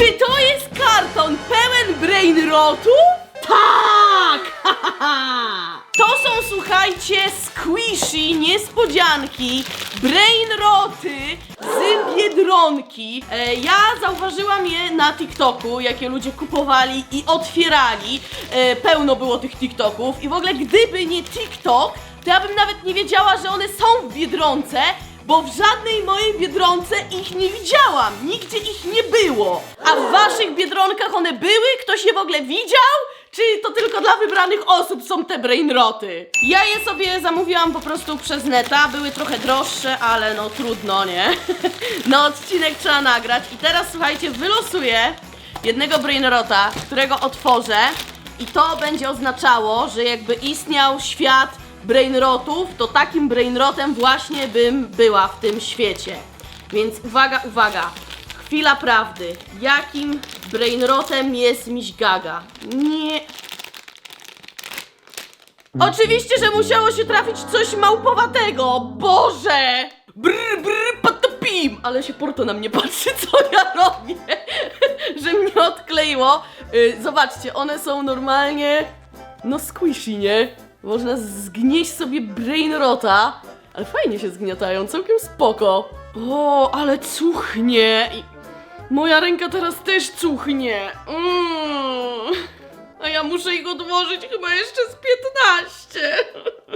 Czy to jest karton pełen brainrotu? Tak! Ha, ha, ha. To są, słuchajcie, squishy, niespodzianki, brainroty z Biedronki. E, ja zauważyłam je na TikToku, jakie ludzie kupowali i otwierali. E, pełno było tych TikToków i w ogóle gdyby nie TikTok, to ja bym nawet nie wiedziała, że one są w Biedronce, bo w żadnej mojej Biedronce ich nie widziałam. Nigdzie ich nie było. A w waszych Biedronkach one były? Ktoś je w ogóle widział? Czy to tylko dla wybranych osób są te brainroty? Ja je sobie zamówiłam po prostu przez neta, były trochę droższe, ale no trudno, nie? Na odcinek trzeba nagrać i teraz słuchajcie, wylosuję jednego brainrota, którego otworzę i to będzie oznaczało, że jakby istniał świat brainrotów, to takim brainrotem właśnie bym była w tym świecie. Więc uwaga, uwaga. Chwila prawdy. Jakim brainrotem jest Miś Gaga? Nie. Oczywiście, że musiało się trafić coś małpowatego. Boże! Brr, brr, patopim! Ale się Porto na mnie patrzy, co ja robię. że mnie odkleiło. Y, zobaczcie, one są normalnie no squishy, nie? Można zgnieść sobie brainrota, ale fajnie się zgniatają, całkiem spoko. O, ale cuchnie. I moja ręka teraz też cuchnie. Mm. A ja muszę ich odłożyć chyba jeszcze z 15.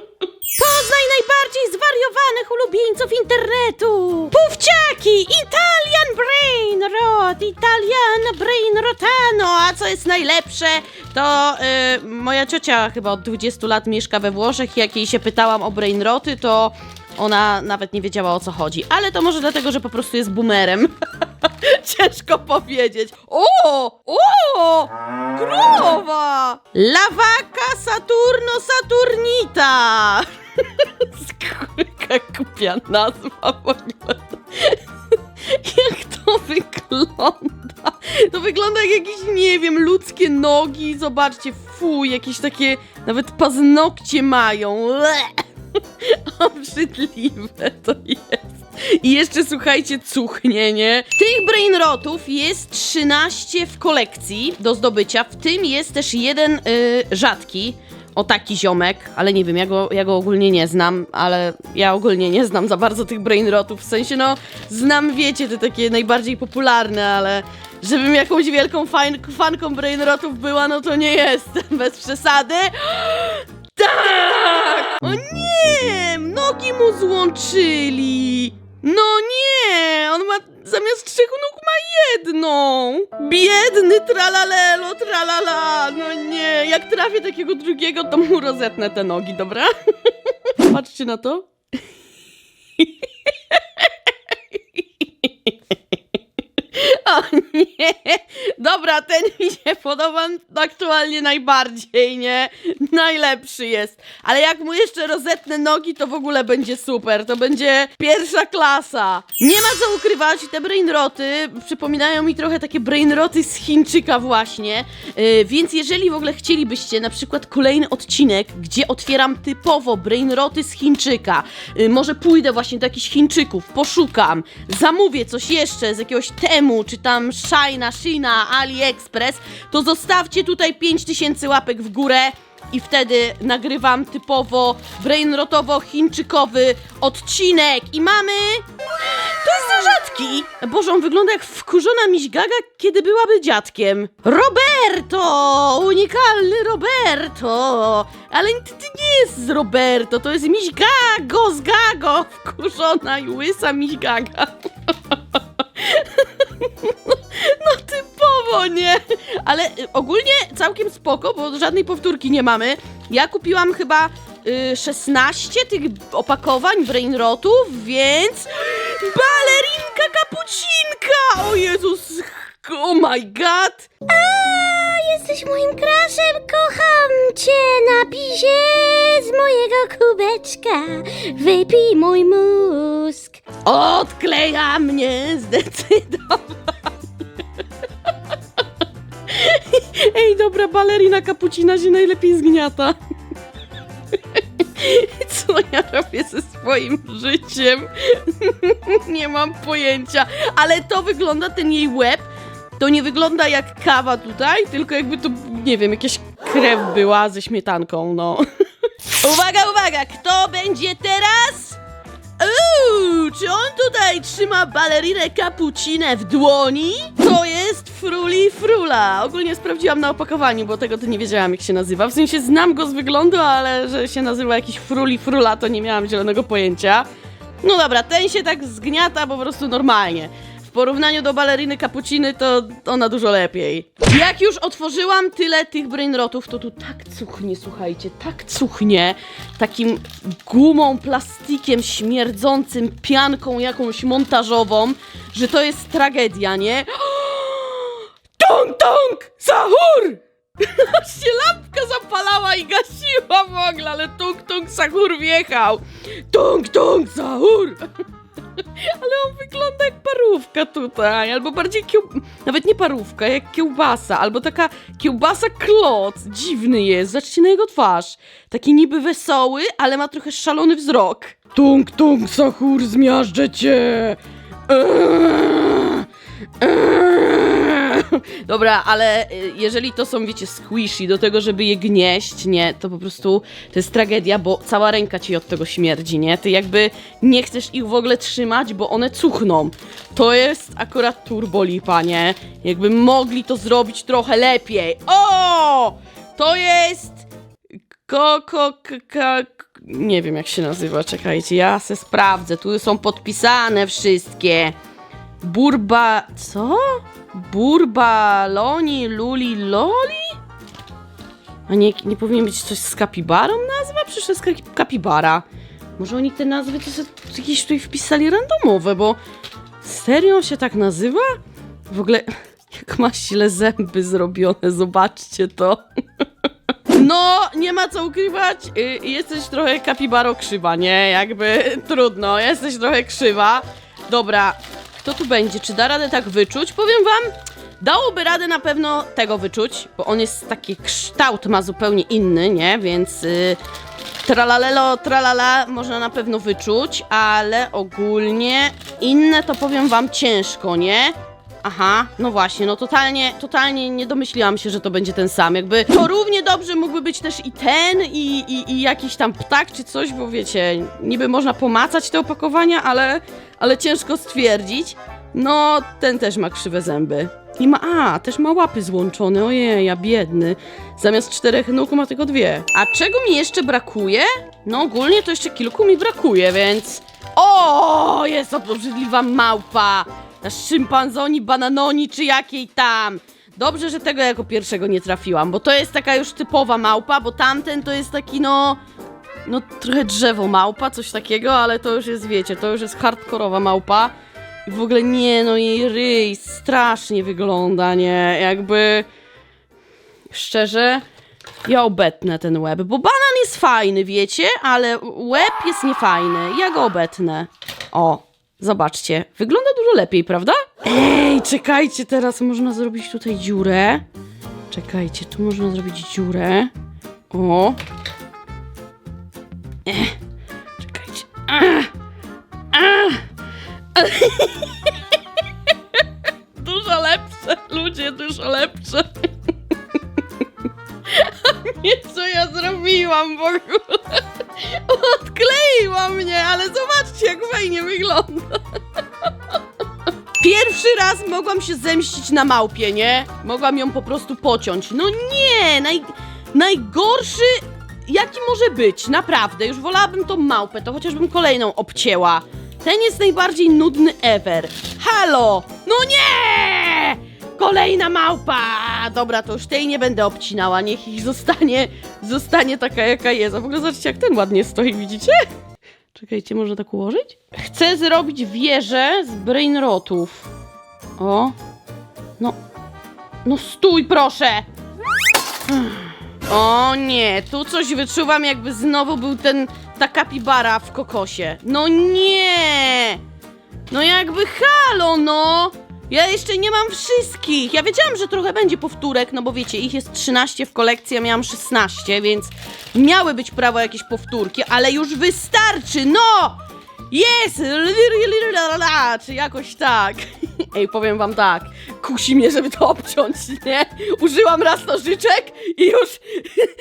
Poznaj najbardziej zwariowanych ulubieńców internetu! Pufciaki! Italian Brain Rot! Italian Brain Rotano! A co jest najlepsze, to y, moja ciocia chyba od 20 lat mieszka we Włoszech i jak jej się pytałam o brain roty, to ona nawet nie wiedziała o co chodzi. Ale to może dlatego, że po prostu jest boomerem. Ciężko powiedzieć. O! O! Królowa! Lawaka Saturno Saturnita! Jaka kupia nazwa. Jak to wygląda? To wygląda jak jakieś, nie wiem, ludzkie nogi. Zobaczcie, fuj, jakieś takie nawet paznokcie mają. Le. Obrzydliwe to jest. I jeszcze słuchajcie, cuchnie, nie? Tych brainrotów jest 13 w kolekcji do zdobycia, w tym jest też jeden y, rzadki. O taki ziomek, ale nie wiem, ja go, ja go ogólnie nie znam, ale ja ogólnie nie znam za bardzo tych brainrotów. W sensie, no, znam, wiecie, te takie najbardziej popularne, ale żebym jakąś wielką fan, fanką brainrotów była, no to nie jestem, bez przesady. Tak! O nie! Nogi mu złączyli! No nie! On ma zamiast trzech nóg ma jedną! Biedny tralalelo, tralala! No nie! Jak trafię takiego drugiego, to mu rozetnę te nogi, dobra? Patrzcie na to. Nie! Dobra, ten mi się podoba aktualnie najbardziej, nie? Najlepszy jest. Ale jak mu jeszcze rozetnę nogi, to w ogóle będzie super. To będzie pierwsza klasa. Nie ma co ukrywać, te brainroty przypominają mi trochę takie brainroty z Chińczyka właśnie. Yy, więc jeżeli w ogóle chcielibyście na przykład kolejny odcinek, gdzie otwieram typowo brainroty z Chińczyka, yy, może pójdę właśnie do jakichś Chińczyków, poszukam, zamówię coś jeszcze z jakiegoś temu, czy tam Shina, Shina, AliExpress, to zostawcie tutaj 5000 łapek w górę i wtedy nagrywam typowo brainrotowo-chińczykowy odcinek i mamy... To jest za rzadki! Boże, on wygląda jak wkurzona miś gaga, kiedy byłaby dziadkiem. Roberto! Unikalny Roberto! Ale to, to nie jest z Roberto, to jest miś gago z gago! Wkurzona i łysa miś gaga. No typowo, nie? Ale y, ogólnie całkiem spoko, bo żadnej powtórki nie mamy. Ja kupiłam chyba y, 16 tych opakowań brainrotów, więc... Balerinka kapucinka! O Jezus, oh my god! Jesteś moim kraszem, kocham cię, napij z mojego kubeczka, wypij mój mózg. Odkleja mnie zdecydowanie. Ej, dobra, balerina kapucina się najlepiej zgniata. Co ja robię ze swoim życiem? Nie mam pojęcia, ale to wygląda ten jej łeb to nie wygląda jak kawa tutaj, tylko jakby to, nie wiem, jakaś krew była ze śmietanką, no. uwaga, uwaga, kto będzie teraz? Uuu, czy on tutaj trzyma balerinę kapucinę w dłoni? To jest Fruli Frula. Ogólnie sprawdziłam na opakowaniu, bo tego to nie wiedziałam jak się nazywa. W sensie znam go z wyglądu, ale że się nazywa jakiś Fruli Frula, to nie miałam zielonego pojęcia. No dobra, ten się tak zgniata po prostu normalnie. Porównaniu do baleriny kapuciny to ona dużo lepiej. Jak już otworzyłam tyle tych brainrotów, to tu tak cuchnie, słuchajcie, tak cuchnie. Takim gumą, plastikiem śmierdzącym, pianką jakąś montażową, że to jest tragedia, nie? Tong, tong! Sahur! Się lampka zapalała i gasiła w ogóle, ale tung tung sahur wjechał. Tung tung sahur! Ale on wygląda jak parówka tutaj, albo bardziej kieł... Nawet nie parówka, jak kiełbasa, albo taka kiełbasa kloc. Dziwny jest, zobaczcie na jego twarz. Taki niby wesoły, ale ma trochę szalony wzrok. Tung tung sahur, zmiażdżę cię! Eee. Dobra, ale y, jeżeli to są, wiecie, squishy do tego, żeby je gnieść, nie, to po prostu to jest tragedia, bo cała ręka ci od tego śmierdzi, nie? Ty jakby nie chcesz ich w ogóle trzymać, bo one cuchną. To jest akurat turbo lipa, nie? Jakby mogli to zrobić trochę lepiej. O! To jest Koko, nie wiem jak się nazywa, czekajcie, ja se sprawdzę, tu są podpisane wszystkie. Burba, co? Burbaloni, luli, loli? A nie, nie powinien być coś z kapibarą nazwa? Przecież to jest ka- kapibara. Może oni te nazwy to sobie jakieś tutaj wpisali randomowe, bo serio się tak nazywa? W ogóle, jak ma źle zęby zrobione, zobaczcie to. No, nie ma co ukrywać, y, jesteś trochę kapibaro krzywa, nie? Jakby trudno, jesteś trochę krzywa. Dobra, kto tu będzie? Czy da radę tak wyczuć? Powiem wam, dałoby radę na pewno tego wyczuć, bo on jest taki kształt, ma zupełnie inny, nie? Więc y, tralalelo, tralala można na pewno wyczuć, ale ogólnie inne to powiem wam ciężko, nie? Aha, no właśnie, no totalnie, totalnie nie domyśliłam się, że to będzie ten sam. Jakby to równie dobrze mógłby być też i ten, i, i, i jakiś tam ptak czy coś, bo wiecie, niby można pomacać te opakowania, ale, ale ciężko stwierdzić. No, ten też ma krzywe zęby. I ma, a, też ma łapy złączone, ojej, ja biedny. Zamiast czterech nóg ma tylko dwie. A czego mi jeszcze brakuje? No ogólnie to jeszcze kilku mi brakuje, więc... O, jest obrzydliwa małpa! Szympanzoni, bananoni czy jakiej tam. Dobrze, że tego jako pierwszego nie trafiłam, bo to jest taka już typowa małpa, bo tamten to jest taki no... No trochę drzewo małpa, coś takiego, ale to już jest, wiecie, to już jest hardkorowa małpa. I w ogóle nie, no jej ryj strasznie wygląda, nie? Jakby... Szczerze, ja obetnę ten łeb, bo banan jest fajny, wiecie, ale łeb jest niefajny. Ja go obetnę. O, zobaczcie, wygląda dużo lepiej, prawda? Ej, czekajcie, teraz można zrobić tutaj dziurę. Czekajcie, tu można zrobić dziurę. O. Czekajcie. Dużo lepsze, ludzie, dużo lepsze. Nie, co ja zrobiłam w ogóle? Odkleiła mnie, ale zobaczcie, jak fajnie wygląda. Pierwszy raz mogłam się zemścić na małpie, nie? Mogłam ją po prostu pociąć. No nie, naj, najgorszy jaki może być, naprawdę. Już wolałabym tą małpę, to chociażbym kolejną obcięła. Ten jest najbardziej nudny ever. Halo! No nie! Kolejna małpa! Dobra, to już tej nie będę obcinała, niech ich zostanie, zostanie taka jaka jest. A w ogóle zobaczcie, jak ten ładnie stoi, widzicie? Czekajcie, można tak ułożyć? Chcę zrobić wieżę z brainrotów. O. No. No stój, proszę! O nie, tu coś wyczuwam, jakby znowu był ten, ta kapibara w kokosie. No nie! No jakby halo, no! Ja jeszcze nie mam wszystkich. Ja wiedziałam, że trochę będzie powtórek, no bo wiecie, ich jest 13 w kolekcji, ja miałam 16, więc miały być prawo jakieś powtórki, ale już wystarczy, no! Jest! Czy jakoś tak. Ej, powiem wam tak, kusi mnie, żeby to obciąć, nie? Użyłam raz nożyczek i już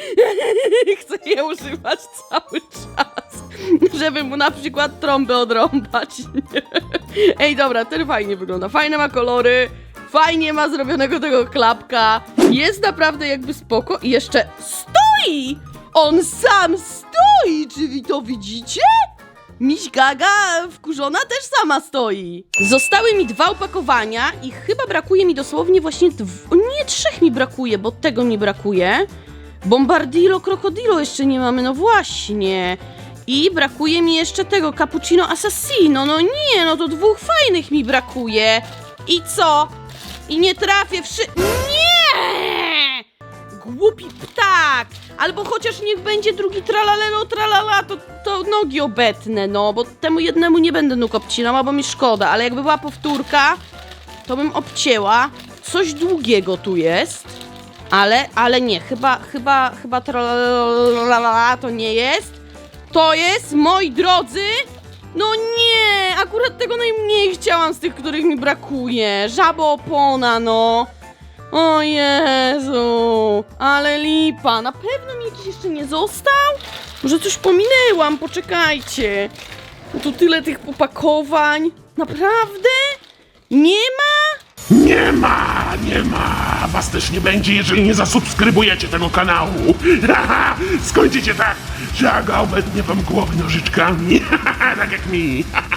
chcę je używać cały czas, żeby mu na przykład trąbę odrąbać. Nie? Ej, dobra, ten fajnie wygląda, fajne ma kolory, fajnie ma zrobionego tego klapka, jest naprawdę jakby spoko i jeszcze stoi! On sam stoi, czy wy to widzicie? Miś Gaga wkurzona też sama stoi. Zostały mi dwa opakowania i chyba brakuje mi dosłownie właśnie dw... Nie, trzech mi brakuje, bo tego mi brakuje. Bombardilo Crocodilo jeszcze nie mamy, no właśnie. I brakuje mi jeszcze tego Cappuccino Assassino. No nie, no to dwóch fajnych mi brakuje. I co? I nie trafię wszy... Nie! Głupi ptak! Albo chociaż niech będzie drugi tralalelo tralala, to, to nogi obetnę, no, bo temu jednemu nie będę nóg obcinała, bo mi szkoda, ale jakby była powtórka, to bym obcięła. Coś długiego tu jest, ale, ale nie, chyba, chyba, chyba tralalala to nie jest. To jest, moi drodzy, no nie, akurat tego najmniej chciałam z tych, których mi brakuje. Żabo opona, no. O Jezu, ale lipa. Na pewno mi jakiś jeszcze nie został? Może coś pominęłam, poczekajcie. Tu tyle tych opakowań. Naprawdę? Nie ma? Nie ma, nie ma. Was też nie będzie, jeżeli nie zasubskrybujecie tego kanału. Haha, Skończycie tak, że Aga obetnie wam głowy nożyczkami. tak jak mi.